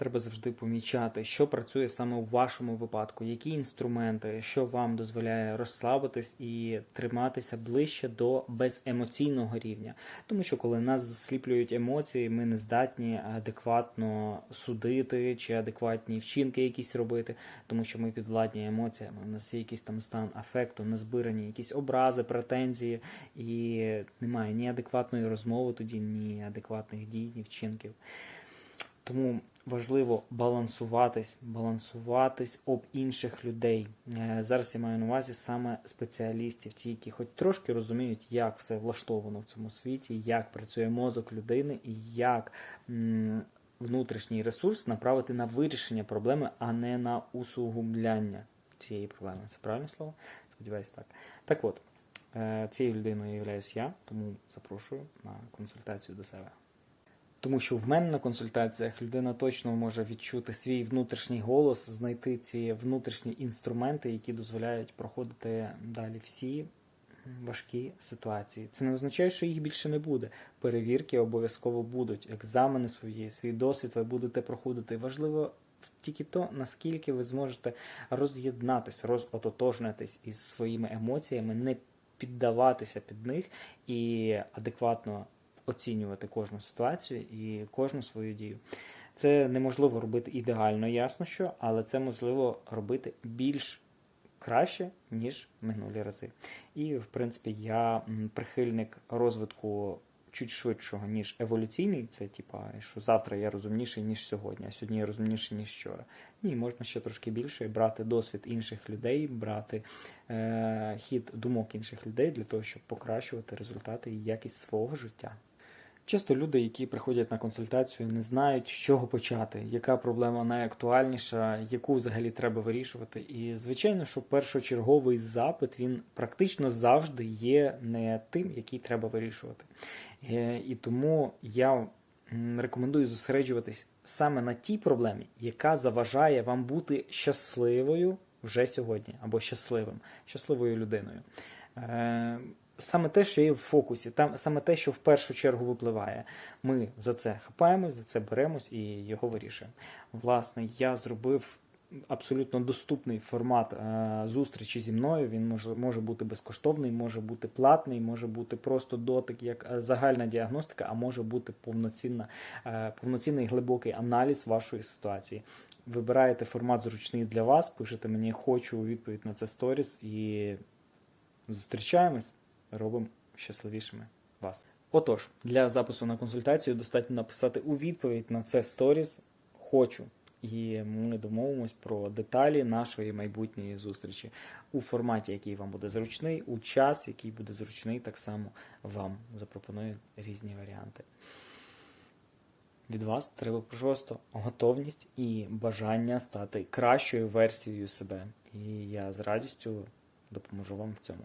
Треба завжди помічати, що працює саме у вашому випадку, які інструменти, що вам дозволяє розслабитись і триматися ближче до беземоційного рівня. Тому що коли нас засліплюють емоції, ми не здатні адекватно судити чи адекватні вчинки якісь робити, тому що ми підвладні емоціями. У нас є якийсь там стан афекту, назбирані якісь образи, претензії, і немає ні адекватної розмови тоді, ні адекватних дій, ні вчинків. Тому важливо балансуватись, балансуватись об інших людей. Е, Зараз я маю на увазі саме спеціалістів, ті, які хоч трошки розуміють, як все влаштовано в цьому світі, як працює мозок людини і як внутрішній ресурс направити на вирішення проблеми, а не на усугубляння цієї проблеми. Це правильне слово? Сподіваюсь, так. Так от, е, цією людиною являюсь я, тому запрошую на консультацію до себе. Тому що в мене на консультаціях людина точно може відчути свій внутрішній голос, знайти ці внутрішні інструменти, які дозволяють проходити далі всі важкі ситуації. Це не означає, що їх більше не буде. Перевірки обов'язково будуть, екзамени свої, свій досвід ви будете проходити. Важливо тільки то, наскільки ви зможете роз'єднатись, розототожнитись із своїми емоціями, не піддаватися під них і адекватно оцінювати кожну ситуацію і кожну свою дію. Це неможливо робити ідеально, ясно що, але це можливо робити більш краще, ніж минулі рази. І, в принципі, я прихильник розвитку чуть швидшого, ніж еволюційний. Це типа, що завтра я розумніший, ніж сьогодні, а сьогодні я розумніший, ніж вчора. Ні, можна ще трошки більше брати досвід інших людей, брати е, хід думок інших людей для того, щоб покращувати результати і якість свого життя. Часто люди, які приходять на консультацію, не знають, з чого почати, яка проблема найактуальніша, яку взагалі треба вирішувати. І звичайно, що першочерговий запит він практично завжди є не тим, який треба вирішувати. Е, І тому я рекомендую зосереджуватись саме на тій проблемі, яка заважає вам бути щасливою вже сьогодні, або щасливим, щасливою людиною. Саме те, що є в фокусі, там саме те, що в першу чергу випливає. Ми за це хапаємось, за це беремось і його вирішуємо. Власне, я зробив абсолютно доступний формат е, зустрічі зі мною. Він може, може бути безкоштовний, може бути платний, може бути просто дотик як е, загальна діагностика, а може бути повноцінна, е, повноцінний глибокий аналіз вашої ситуації. Вибираєте формат зручний для вас, пишете мені хочу у відповідь на це сторіс і зустрічаємось, робимо щасливішими вас. Отож, для запису на консультацію достатньо написати у відповідь на це сторіс хочу. І ми домовимось про деталі нашої майбутньої зустрічі у форматі, який вам буде зручний, у час, який буде зручний, так само вам запропоную різні варіанти. Від вас треба просто готовність і бажання стати кращою версією себе. І я з радістю допоможу вам в цьому.